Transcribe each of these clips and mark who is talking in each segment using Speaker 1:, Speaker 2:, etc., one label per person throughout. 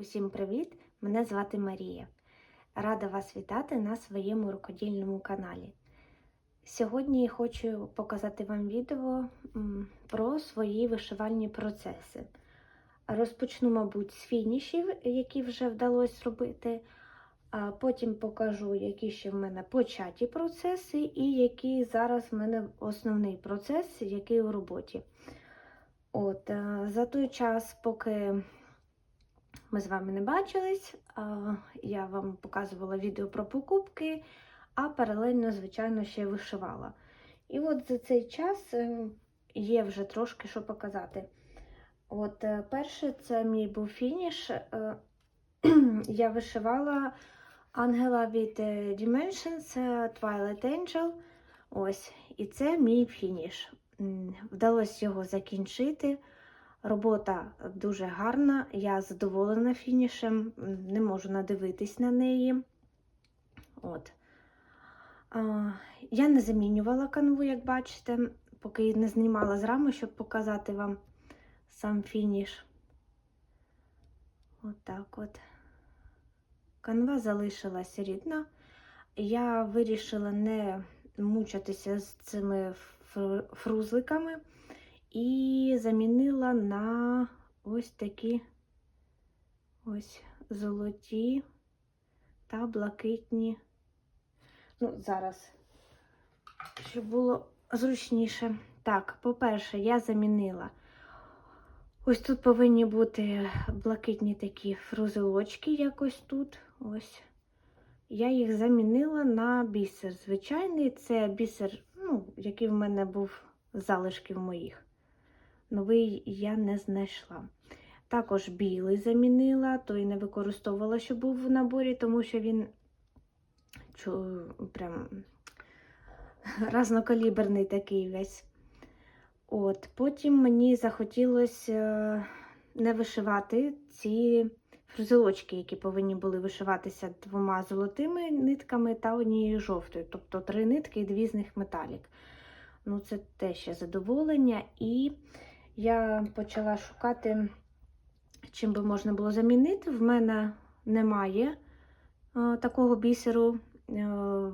Speaker 1: Усім привіт! Мене звати Марія. Рада вас вітати на своєму рукодільному каналі. Сьогодні я хочу показати вам відео про свої вишивальні процеси. Розпочну, мабуть, з фінішів, які вже вдалося зробити. А потім покажу, які ще в мене початі процеси, і які зараз в мене основний процес, який у роботі. От, е, За той час, поки ми з вами не бачились, я вам показувала відео про покупки, а паралельно, звичайно, ще вишивала. І от за цей час е, є вже трошки що показати. От е, перше, це мій був фініш. Е, Я вишивала ангела від Dimensions Twilight Angel. Ось, і це мій фініш. Вдалося його закінчити. Робота дуже гарна, я задоволена фінішем, не можу надивитись на неї. От. Я не замінювала канву, як бачите, поки не знімала з рами, щоб показати вам сам фініш. От, от. Канва залишилася рідна. Я вирішила не мучатися з цими фрузликами і замінила на ось такі ось золоті та блакитні. Ну, зараз, щоб було зручніше. Так, по-перше, я замінила. Ось тут повинні бути блакитні такі фрузелочки, якось тут. Ось. Я їх замінила на бісер. Звичайний, це бісер, ну, який в мене був залишків моїх. Новий я не знайшла. Також білий замінила, той не використовувала, що був в наборі, тому що він чу, прям разнокаліберний такий весь. От, Потім мені захотілося е, не вишивати ці фрузелочки, які повинні були вишиватися двома золотими нитками та однією жовтою. Тобто три нитки і дві з них металік. Ну, це теж ще задоволення. І я почала шукати, чим би можна було замінити. В мене немає е, такого бісеру е,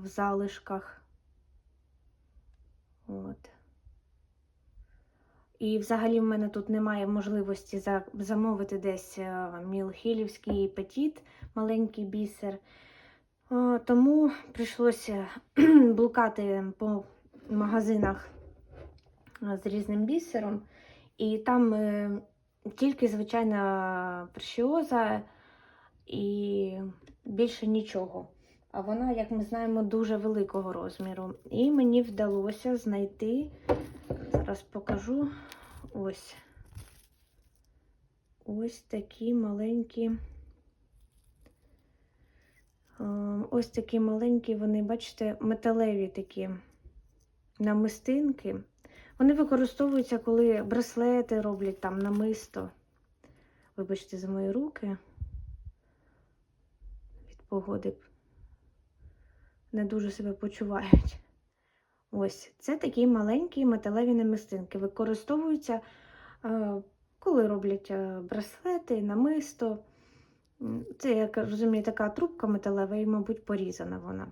Speaker 1: в залишках. От. І взагалі в мене тут немає можливості за- замовити десь е, мілхілівський петіт, маленький бісер. Тому прийшлося блукати по магазинах з різним бісером. І там е, тільки звичайна прещіоза і більше нічого. А вона, як ми знаємо, дуже великого розміру. І мені вдалося знайти, зараз покажу ось ось такі маленькі. е, Ось такі маленькі, вони, бачите, металеві такі намистинки. Вони використовуються, коли браслети роблять там намисто. Вибачте за мої руки. Від погоди не дуже себе почувають. Ось, це такі маленькі металеві намистинки. Використовуються, е, коли роблять е, браслети, намисто. Це, як розумію, така трубка металева і, мабуть, порізана вона.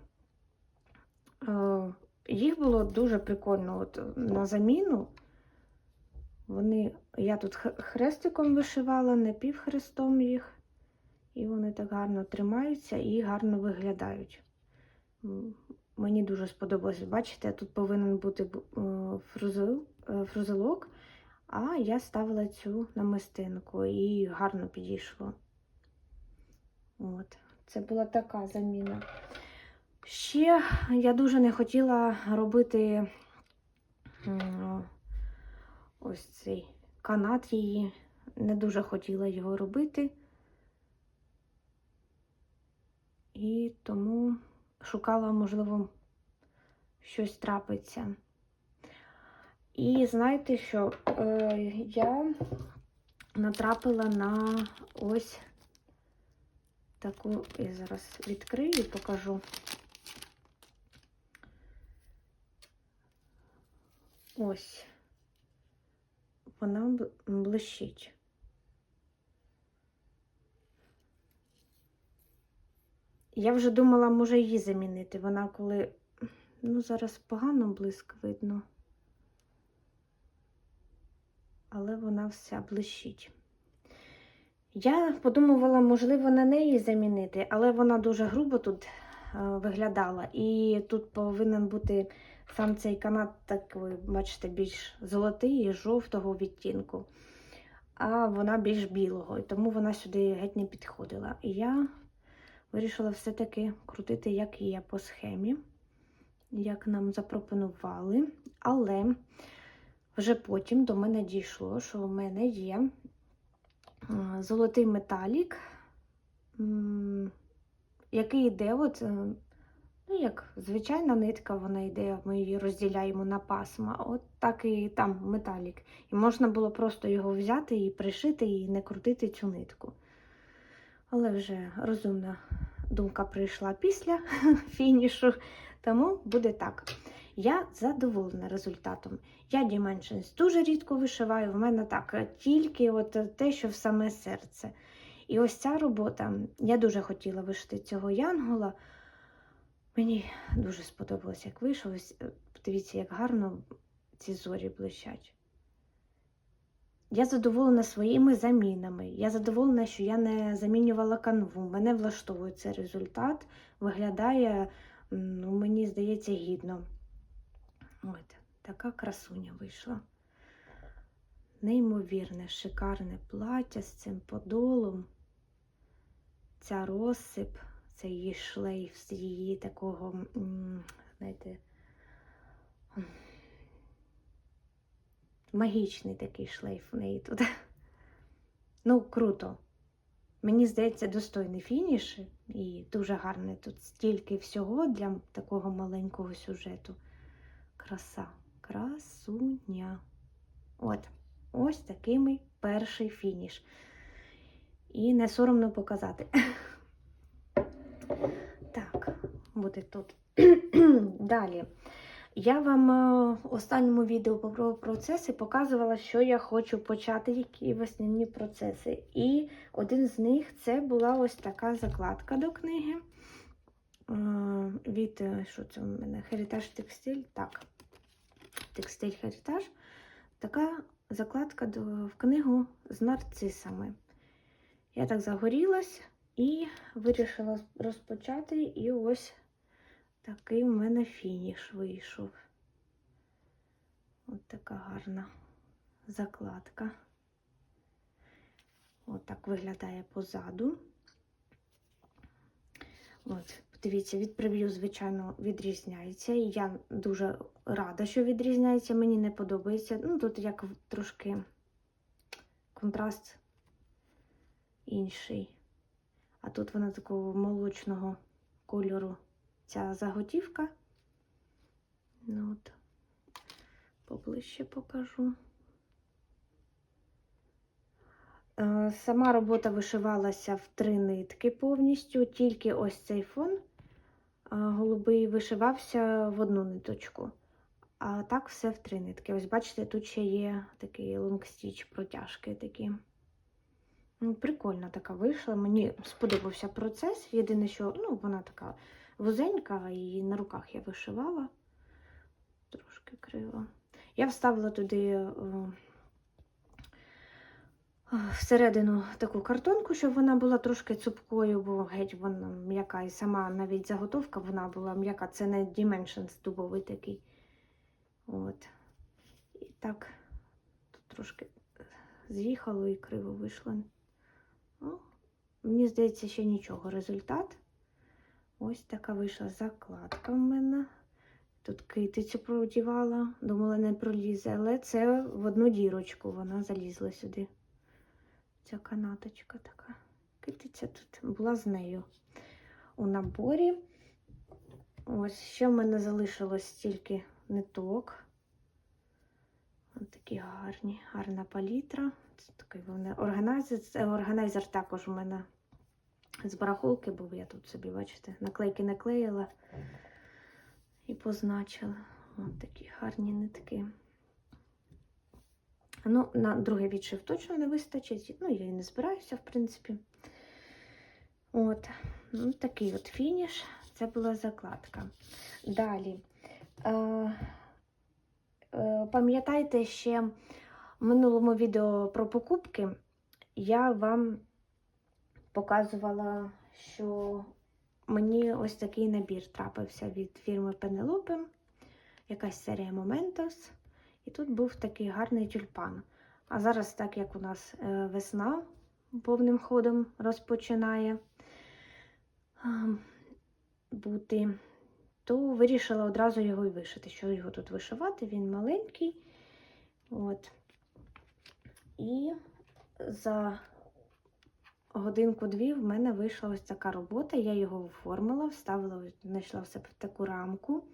Speaker 1: Їх було дуже прикольно от, на заміну. Вони, я тут хрестиком вишивала, не півхрестом їх. І вони так гарно тримаються і гарно виглядають. Мені дуже сподобалось. Бачите, тут повинен бути фрузел, е, фрузелок, а я ставила цю намистинку і гарно підійшло. От. Це була така заміна. Ще я дуже не хотіла робити ось цей канат її. Не дуже хотіла його робити. І тому шукала, можливо, щось трапиться. І знаєте що? Е, я натрапила на ось таку, я зараз відкрию і покажу. Ось. Вона блищить. Я вже думала, може її замінити. Вона коли. Ну, зараз погано блиск видно. Але вона вся блищить. Я подумувала, можливо, на неї замінити, але вона дуже грубо тут е, виглядала. І тут повинен бути сам цей канат такий, бачите, більш золотий і жовтого відтінку. А вона більш білого, і тому вона сюди геть не підходила. І я вирішила все-таки крутити, як я по схемі, як нам запропонували. Але вже потім до мене дійшло, що в мене є золотий металік, який йде, от, е, ну, як звичайна нитка, вона йде, ми її розділяємо на пасма. От так і там металік. І можна було просто його взяти і пришити, і не крутити цю нитку. Але вже розумна думка прийшла після фінішу, тому буде так. Я задоволена результатом. Я Dimensions дуже рідко вишиваю, в мене так е, тільки от те, що в саме серце. І ось ця робота, я дуже хотіла вишити цього янгола. Мені дуже сподобалось, як вийшов. Ось, е, Подивіться, як гарно ці зорі блищать. Я задоволена своїми замінами. Я задоволена, що я не замінювала канву. Мене влаштовує цей результат. Виглядає, ну, мені здається, гідно. От, така красуня вийшла. Неймовірне, шикарне плаття з цим подолом. Ця розсип, це її шлейф з її такого, знаєте, магічний такий шлейф в неї тут. Ну, круто. Мені здається, достойний фініш і дуже гарний тут стільки всього для такого маленького сюжету. Краса, красуня. От, ось такий мій перший фініш. І не соромно показати. Так, буде тут. Далі. Я вам е, в останньому відео про процеси показувала, що я хочу почати, які весняні процеси. І один з них це була ось така закладка до книги. Е, Від е, що це у мене? Heritage Textile. Так, Текстиль Heritage. Така закладка до, в книгу з нарцисами. Я так загорілась і вирішила розпочати. І ось такий в мене фініш вийшов. От така гарна закладка. От так виглядає позаду. От, дивіться, від прев'ю, звичайно, відрізняється. І я дуже рада, що відрізняється. Мені не подобається. Ну, тут як трошки контраст інший. А тут вона такого молочного кольору ця заготівка. Ну от, поближче покажу. Е, Сама робота вишивалася в три нитки повністю, тільки ось цей фон е, голубий вишивався в одну ниточку. А так все в три нитки. Ось бачите, тут ще є такий лонгстіч, протяжки такі. Ну, Прикольно така вийшла. Мені сподобався процес. Єдине, що ну, вона така вузенька, і на руках я вишивала. Трошки криво. Я вставила туди о, всередину таку картонку, щоб вона була трошки цупкою, бо геть вона м'яка. І сама навіть заготовка вона була м'яка. Це не Dimensions дубовий такий. От. І так, тут трошки з'їхало і криво вийшло. Ну, мені здається, ще нічого. Результат. Ось така вийшла закладка в мене. Тут китицю продівала, думала, не пролізе, але це в одну дірочку вона залізла сюди. Ця канаточка така. Китиця тут була з нею у наборі. Ось ще в мене залишилось тільки ниток. Ось такі гарні, гарна палітра. Це такий вони органайзер. Органайзер також у мене з барахолки, бо я тут собі, бачите, наклейки наклеїла і позначила. Ось такі гарні нитки. Ну, на другий відшив точно не вистачить. Ну, я і не збираюся, в принципі. От. ну, такий от фініш. Це була закладка. Далі. Е, е, пам'ятаєте ще в минулому відео про покупки я вам показувала, що мені ось такий набір трапився від фірми Penelope, якась серія Momentos. І тут був такий гарний тюльпан. А зараз, так як у нас е, весна повним ходом розпочинає бути, то вирішила одразу його і вишити. Що його тут вишивати? Він маленький. От. І за годинку-дві в мене вийшла ось така робота. Я його оформила, вставила, знайшла в таку рамку.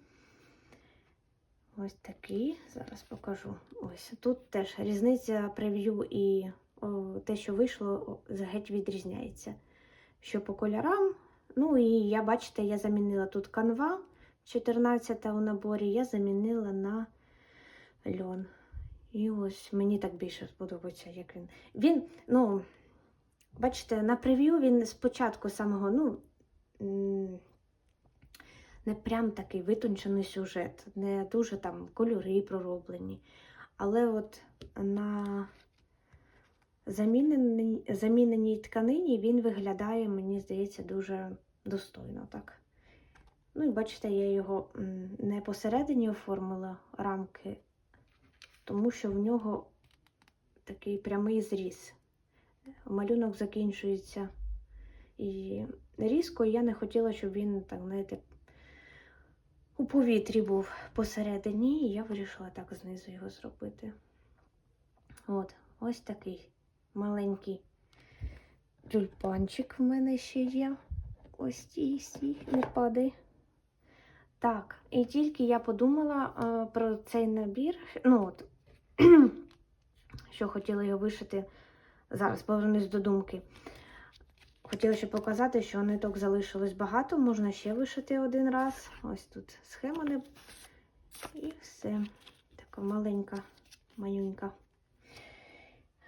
Speaker 1: Ось такий, зараз покажу. Ось тут теж різниця прев'ю і о, те, що вийшло, геть відрізняється. Що по кольорам. Ну і я, бачите, я замінила тут канва 14 у наборі, я замінила на льон. І ось мені так більше сподобається, як він. Він, ну, бачите, на прев'ю він спочатку самого, ну, не прям такий витончений сюжет, не дуже там кольори пророблені. Але от на заміненій, заміненій тканині він виглядає, мені здається, дуже достойно так. Ну і бачите, я його не посередині оформила рамки, тому що в нього такий прямий зріз. Малюнок закінчується і різко, я не хотіла, щоб він, так, знаєте, у повітрі був посередині, і я вирішила так знизу його зробити. От, ось такий маленький тюльпанчик в мене ще є. Ось стій, стій, не падай. Так, і тільки я подумала е, про цей набір. Ну от, що хотіла його вишити. Зараз повернусь до думки. Хотіла ще показати, що ниток залишилось багато, можна ще вишити один раз. Ось тут схема не. І все. Така маленька, манюнька.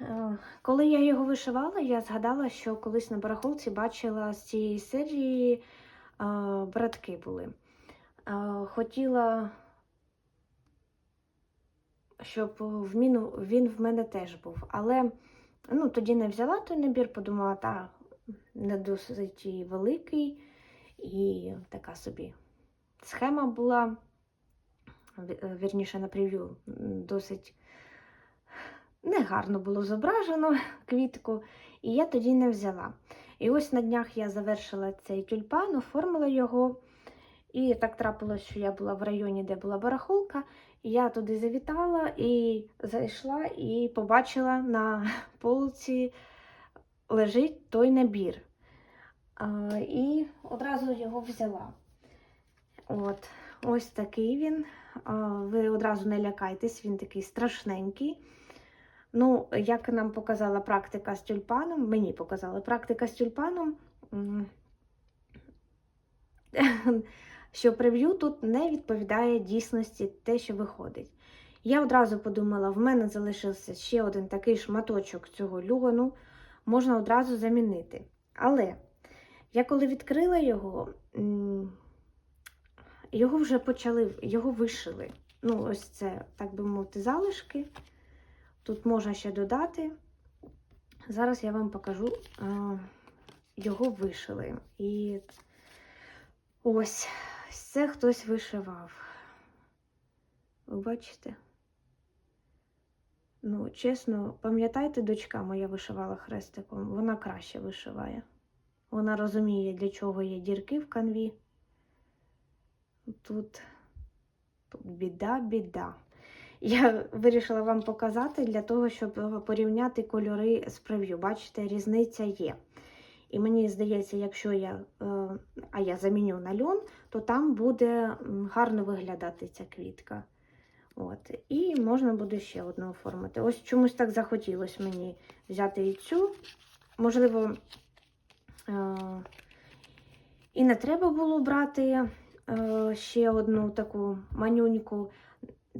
Speaker 1: Е, Коли я його вишивала, я згадала, що колись на барахолці бачила з цієї серії е, братки були. Е, Хотіла, щоб в міну, він в мене теж був. Але ну, тоді не взяла той набір, подумала, та не досить великий, і така собі схема була, вірніше на прев'ю, досить негарно було зображено квітку, і я тоді не взяла. І ось на днях я завершила цей тюльпан, оформила його. І так трапилось, що я була в районі, де була барахолка, і я туди завітала і зайшла і побачила на полці лежить той набір. І одразу його взяла. От, ось такий він. Ви одразу не лякайтесь, він такий страшненький. Ну, як нам показала практика з тюльпаном, мені показала практика з тюльпаном, що прев'ю тут не відповідає дійсності те, що виходить. Я одразу подумала, в мене залишився ще один такий шматочок цього льону, можна одразу замінити. Але я коли відкрила його, його вже почали, його вишили. Ну, ось це, так би мовити, залишки. Тут можна ще додати. Зараз я вам покажу, його вишили. І ось це хтось вишивав. Ви бачите? Ну, чесно, пам'ятаєте, дочка моя вишивала хрестиком, вона краще вишиває. Вона розуміє, для чого є дірки в канві. Тут, тут біда, біда. Я вирішила вам показати для того, щоб порівняти кольори з прев'ю. Бачите, різниця є. І мені здається, якщо я, е, а я заміню на льон, то там буде гарно виглядати ця квітка. От. І можна буде ще одну оформити. Ось чомусь так захотілося мені взяти і цю. Можливо, е, і не треба було брати е, ще одну таку манюньку,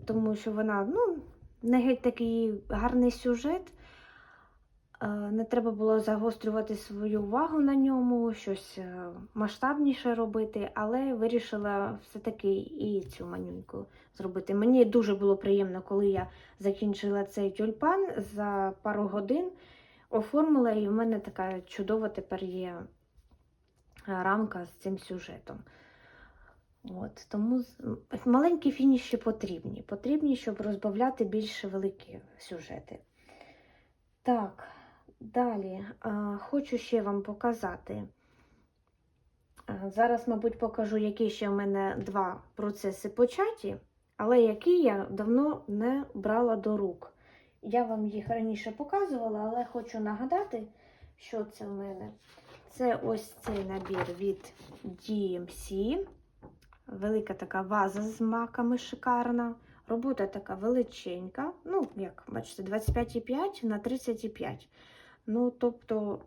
Speaker 1: тому що вона ну, не геть такий гарний сюжет. Е, Не треба було загострювати свою увагу на ньому, щось е, масштабніше робити, але вирішила все-таки і цю манюньку зробити. Мені дуже було приємно, коли я закінчила цей тюльпан за пару годин, оформила, і в мене така чудова тепер є е, рамка з цим сюжетом. От, тому маленькі фініші потрібні. Потрібні, щоб розбавляти більш великі сюжети. Так, далі хочу ще вам показати. Зараз, мабуть, покажу, які ще в мене два процеси початі, але які я давно не брала до рук. Я вам їх раніше показувала, але хочу нагадати, що це в мене. Це ось цей набір від DMC. Велика така ваза з маками шикарна. Робота така величенька. Ну, як бачите, 25,5 на 35. Ну, тобто,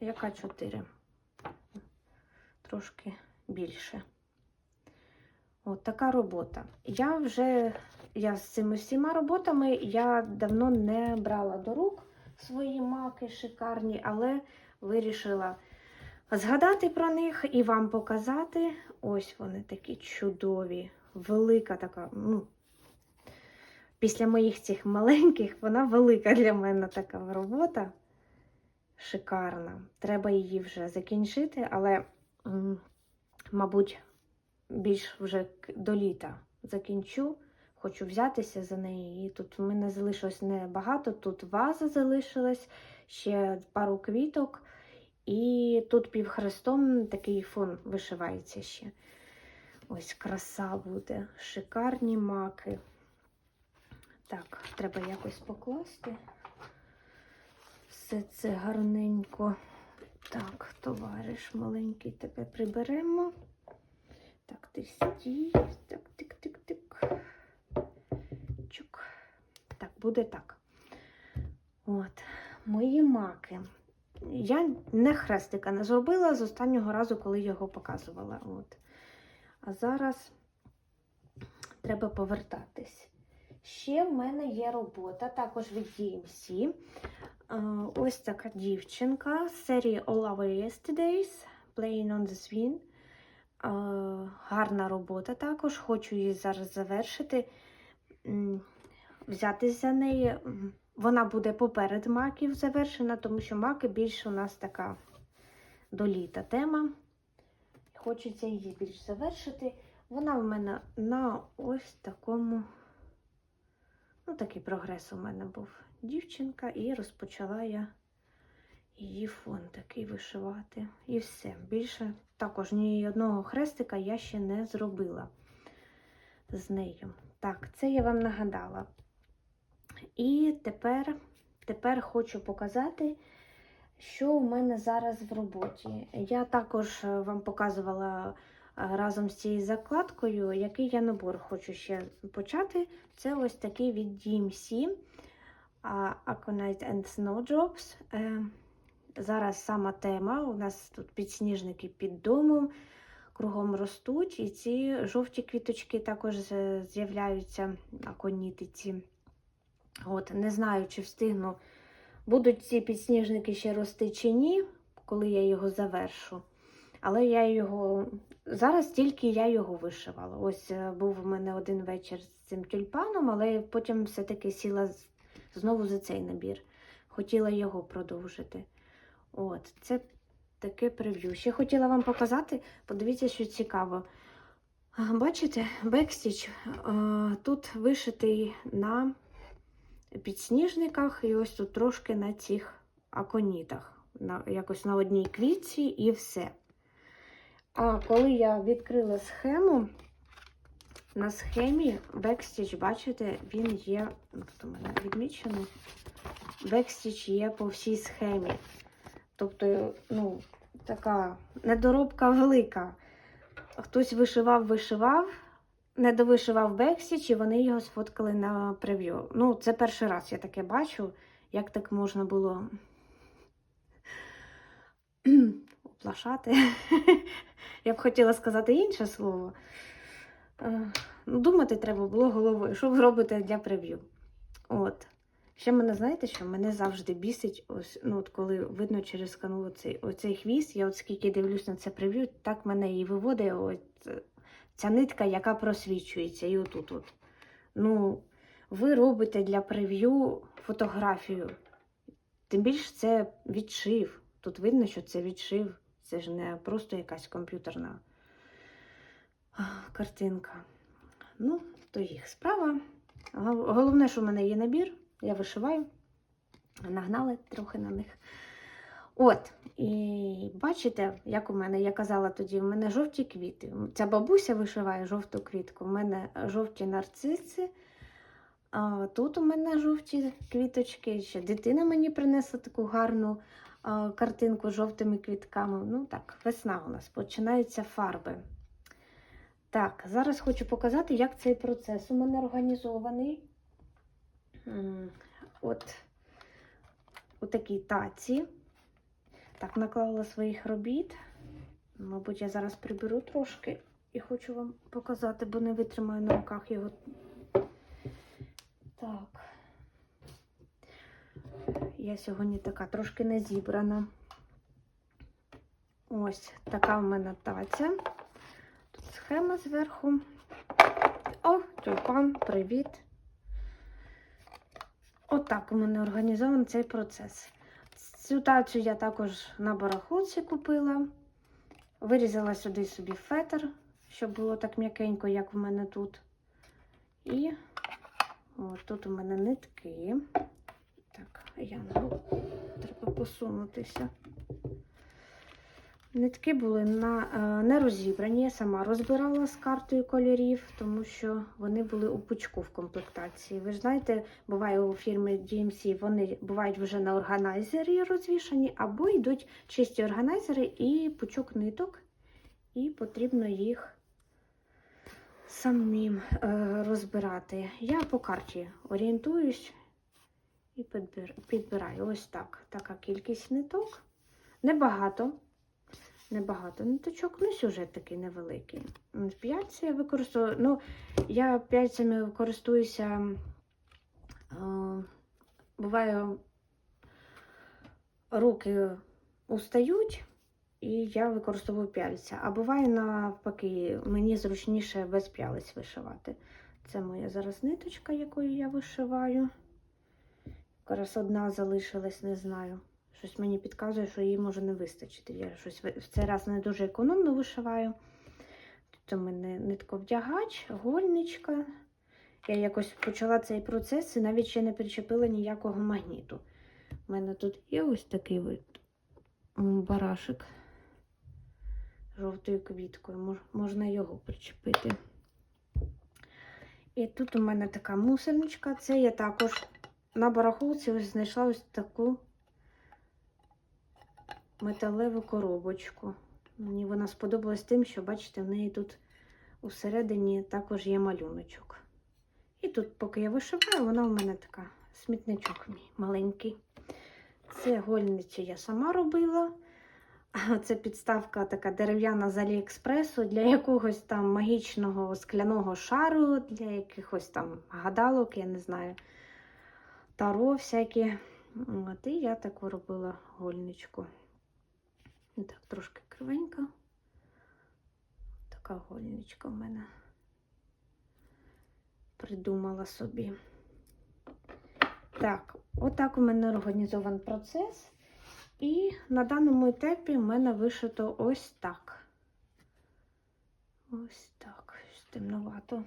Speaker 1: яка 4? Трошки більше. От така робота. Я вже я з цими всіма роботами я давно не брала до рук свої маки шикарні, але вирішила згадати про них і вам показати. Ось вони такі чудові, велика така. ну, Після моїх цих маленьких, вона велика для мене така робота. Шикарна. Треба її вже закінчити, але, мабуть, більш вже до літа закінчу. Хочу взятися за неї. І тут в мене залишилось небагато. Тут ваза залишилась, ще пару квіток. І тут півхрестом такий фон вишивається ще. Ось краса буде. Шикарні маки. Так, треба якось покласти. Все це гарненько. Так, товариш маленький, тебе приберемо. Так, ти стій. Так, тик-тик-тик. Чук. Так, буде так. От, мої маки. Я не хрестика не зробила з останнього разу, коли його показувала. От. А зараз треба повертатись. Ще в мене є робота, також від DMC. Ось така дівчинка з серії All Our Yesterdays, Playing on the Swing. Гарна робота також. Хочу її зараз завершити, м, взятись за неї. Вона буде поперед маків завершена, тому що маки більше у нас така до літа тема. Хочеться її більш завершити. Вона в мене на ось такому, ну, такий прогрес у мене був дівчинка, і розпочала я її фон такий вишивати. І все. Більше також ні одного хрестика я ще не зробила з нею. Так, це я вам нагадала. І тепер, тепер хочу показати, що у мене зараз в роботі. Я також е, вам показувала разом з цією закладкою, який я набор хочу ще почати. Це ось такий від DMC Aconite and Snowdrops. Е, Зараз сама тема. У нас тут підсніжники під домом, кругом ростуть, і ці жовті квіточки також з'являються аконітиці. От, не знаю, чи встигну, будуть ці підсніжники ще рости чи ні, коли я його завершу. Але я його зараз тільки я його вишивала. Ось е, був у мене один вечір з цим тюльпаном, але потім все-таки сіла знову за цей набір. Хотіла його продовжити. От, це таке прев'ю. Ще хотіла вам показати, подивіться, що цікаво. Бачите, бекстіч е, тут вишитий на підсніжниках і ось тут трошки на цих аконітах. На, якось на одній квітці і все. А коли я відкрила схему, на схемі бекстіч, бачите, він є, тут у мене бекстіч є по всій схемі. Тобто, ну, така недоробка велика. Хтось вишивав, вишивав, не довишивав бексіч, і вони його сфоткали на прев'ю. Ну, це перший раз я таке бачу, як так можна було оплашати. Я б хотіла сказати інше слово. Е, ну, Думати треба було головою, що ви робите для прев'ю. От. Ще мене, знаєте, що мене завжди бісить, ось, ну, от коли видно через канал оцей, оцей хвіст, я от скільки дивлюсь на це прев'ю, так мене і виводить от, ця нитка, яка просвічується, і отут. От. Ну, ви робите для прев'ю фотографію. Тим більше це відшив. Тут видно, що це відшив. Це ж не просто якась комп'ютерна картинка. Ну, то їх справа. Головне, що в мене є набір, я вишиваю. Нагнали трохи на них. От, і бачите, як у мене, я казала тоді, в мене жовті квіти. Ця бабуся вишиває жовту квітку, в мене жовті нарциси. А тут у мене жовті квіточки. Ще дитина мені принесла таку гарну картинку з жовтими квітками. Ну так, весна у нас, починаються фарби. Так, зараз хочу показати, як цей процес у мене організований. От у такій таці. Так, наклала своїх робіт. Мабуть, я зараз приберу трошки і хочу вам показати, бо не витримаю на руках його. Так. Я сьогодні така трошки не зібрана. Ось така в мене таця. Тут схема зверху. О, тюльпан, привіт. Отак у мене організований цей процес. Цю тацю я також на барахолці купила. Вирізала сюди собі фетр, щоб було так м'якенько, як в мене тут. І от тут у мене нитки. Так, я ну, треба посунутися. Нитки були на, е, не розібрані, я сама розбирала з картою кольорів, тому що вони були у пучку в комплектації. Ви ж знаєте, буває у фірми DMC, вони бувають вже на органайзері розвішані, або йдуть чисті органайзери і пучок ниток, і потрібно їх самим е, розбирати. Я по карті орієнтуюсь і підбираю. Ось так. Така кількість ниток. Небагато. Небагато ниточок, ну сюжет такий невеликий. М, я використовую. Ну, я п'ятцями користуюся. Буває, руки устають, і я використовую пяльця. А буває навпаки, мені зручніше без пялець вишивати. Це моя зараз ниточка, якою я вишиваю. Якраз одна залишилась, не знаю. Щось мені підказує, що її може не вистачити. Я щось в цей раз не дуже економно вишиваю. Тут у мене нитковдягач, гольничка. Я якось почала цей процес і навіть ще не причепила ніякого магніту. У мене тут є ось такий вид м, барашек жовтою квіткою. Мож, можна його причепити. І тут у мене така мусорничка. Це я також на барахолці ось знайшла ось таку металеву коробочку. Мені вона сподобалась тим, що, бачите, в неї тут усередині також є малюночок. І тут, поки я вишиваю, вона у мене така смітничок мій маленький. Це гольниці я сама робила. Це підставка така дерев'яна з Аліекспресу для якогось там магічного скляного шару, для якихось там гадалок, я не знаю, таро всякі. От, і я таку робила гольничку. Так, трошки кривенька. Така гольничка в мене придумала собі. Так, отак у мене організований процес. І на даному етапі в мене вишито ось так. Ось так. Темновато.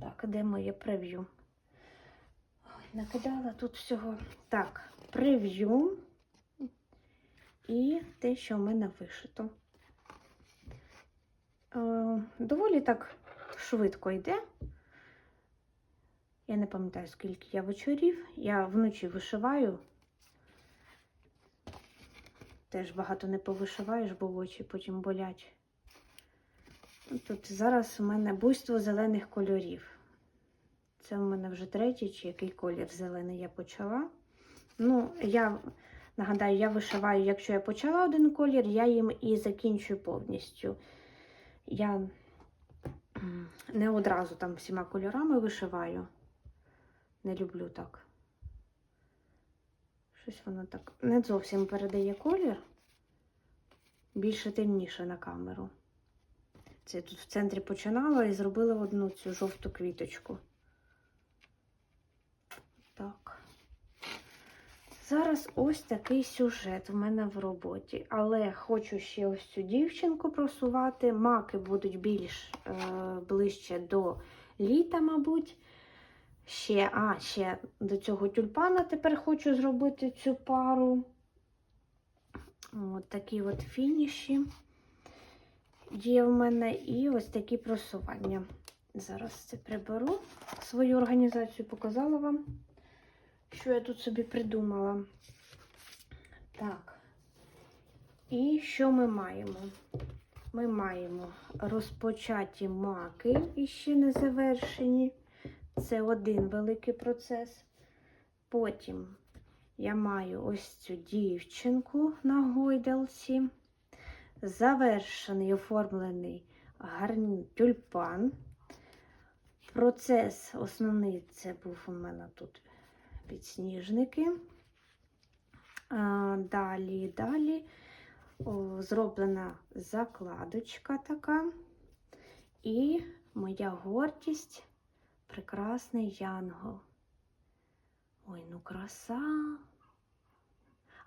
Speaker 1: Так, де моє прев'ю? Накидала тут всього. Так, прев'ю і те, що в мене вишито. Е, доволі так швидко йде. Я не пам'ятаю, скільки я вечорів. Я вночі вишиваю. Теж багато не повишиваєш, бо очі потім болять. Тут зараз у мене буйство зелених кольорів. Це у мене вже третій чи який колір зелений я почала. Ну, я нагадаю, я вишиваю, якщо я почала один колір, я їм і закінчую повністю. Я не одразу там всіма кольорами вишиваю. Не люблю так. Щось воно так не зовсім передає колір. Більше темніше на камеру. Це тут в центрі починала і зробила одну цю жовту квіточку. Так. Зараз ось такий сюжет в мене в роботі. Але хочу ще ось цю дівчинку просувати. Маки будуть більш е, ближче до літа, мабуть. Ще, а, ще до цього тюльпана тепер хочу зробити цю пару. От такі от фініші є в мене. І ось такі просування. Зараз це приберу. Свою організацію показала вам, що я тут собі придумала. Так. І що ми маємо? Ми маємо розпочаті маки і ще не завершені. Це один великий процес. Потім я маю ось цю дівчинку на гойдалці. Завершений, оформлений гарний тюльпан. Процес основний це був у мене тут підсніжники. Далі, далі зроблена закладочка така. І моя гордість прекрасний янгол. Ой, ну краса.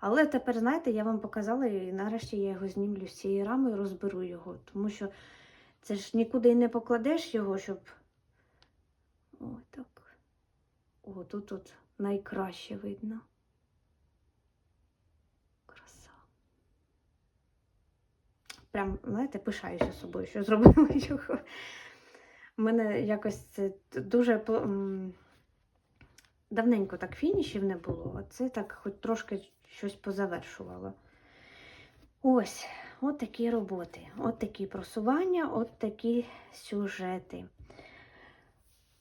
Speaker 1: Але тепер, знаєте, я вам показала, і нарешті я його знімлю з цієї рами і розберу його, тому що це ж нікуди і не покладеш його, щоб. О, так. О, тут тут найкраще видно. Краса. Прям, знаєте, пишаюся собою, що зробила його. У мене якось це дуже давненько так фінішів не було, а це так хоч трошки щось позавершувало. Ось, от такі роботи, от такі просування, от такі сюжети.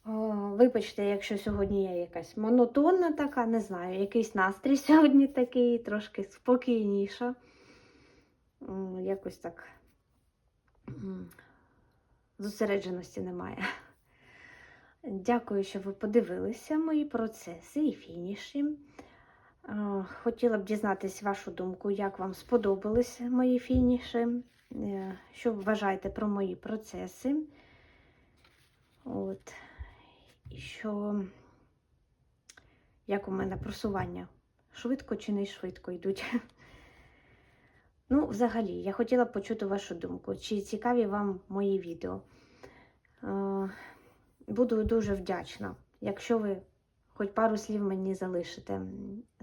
Speaker 1: Вибачте, якщо сьогодні я якась монотонна така, не знаю, якийсь настрій сьогодні такий, трошки спокійніша. Якось так зосередженості немає. Дякую, що ви подивилися мої процеси і фініші. Хотіла б дізнатися вашу думку, як вам сподобалися мої фініші, е, що вважаєте про мої процеси. От. Що, як у мене просування? Швидко чи не швидко йдуть? Ну, взагалі, я хотіла почути вашу думку. Чи цікаві вам мої відео? Е, Буду дуже вдячна, якщо ви хоч пару слів мені залишите,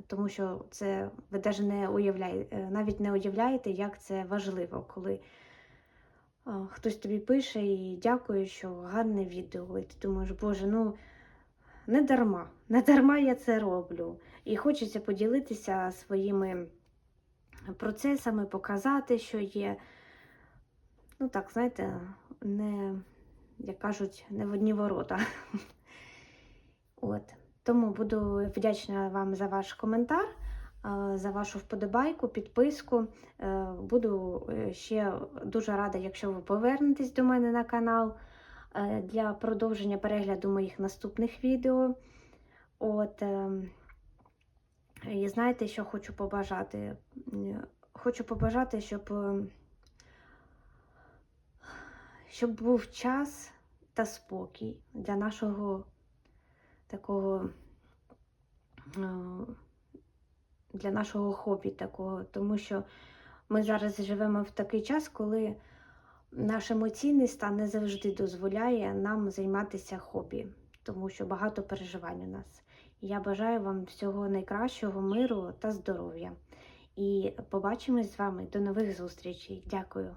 Speaker 1: тому що це ви навіть не уявляєте, навіть не уявляєте, як це важливо, коли хтось тобі пише і дякує, що гарне відео. І ти думаєш, Боже, ну не дарма, не дарма я це роблю. І хочеться поділитися своїми процесами, показати, що є. Ну так, знаєте, не, як кажуть, не в одні ворота. От. Тому буду вдячна вам за ваш коментар, за вашу вподобайку, підписку. Е, Буду е, ще дуже рада, якщо ви повернетесь до мене на канал е, для продовження перегляду моїх наступних відео. От, е, і знаєте, що хочу побажати? Хочу побажати, щоб, е, щоб був час та спокій для нашого такого е, для нашого хобі такого, тому що ми зараз живемо в такий час, коли наш емоційний стан не завжди дозволяє нам займатися хобі, тому що багато переживань у нас. Я бажаю вам всього найкращого, миру та здоров'я. І побачимось з вами до нових зустрічей. Дякую.